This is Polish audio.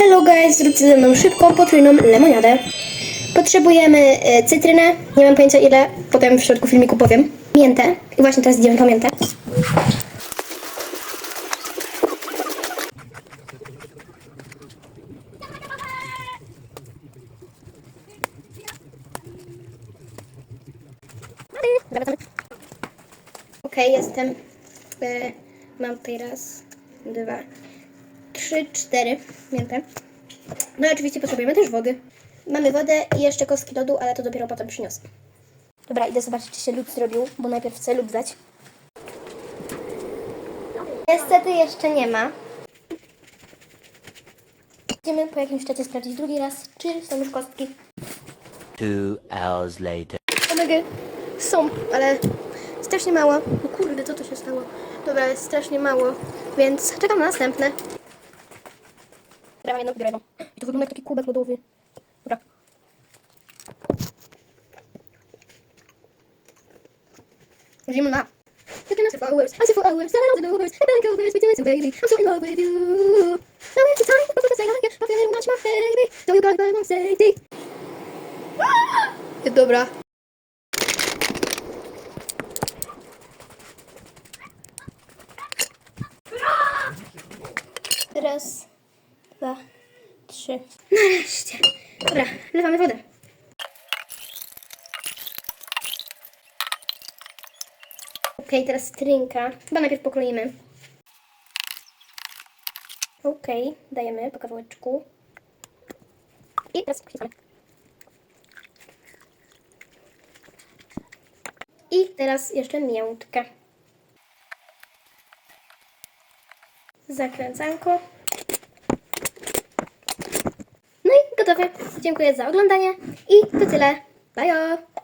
Hello guys, zróbcie ze mną szybką, potrójną lemoniadę. Potrzebujemy e, cytrynę, nie mam pojęcia ile, potem w środku filmiku powiem. Miętę, i właśnie teraz po miętę. Okej, jestem. E, mam tutaj raz, dwa, trzy, cztery mięte. No i oczywiście potrzebujemy też wody. Mamy wodę i jeszcze kostki lodu, ale to dopiero potem przyniosę. Dobra, idę zobaczyć, czy się lód zrobił, bo najpierw chcę lód dać. Niestety jeszcze nie ma. Idziemy po jakimś czasie sprawdzić drugi raz, czy są już kostki. Two hours later. Omega są, ale strasznie mało. No kurde, co to się stało? Dobra, jest strasznie mało, więc czekam na następne. правильно нам вибираємо. І тут у мене такий кубик медовий. Добре. Жімна. You can have flowers, I see flowers, dwa, trzy. Nareszcie. Dobra, wlewamy wodę. Okej, teraz strynka. Chyba najpierw pokroimy. Okej, dajemy po kawałeczku. I teraz wkładamy. I teraz jeszcze miętkę. Zakręcanko. No i gotowe. Dziękuję za oglądanie i to tyle. Bye!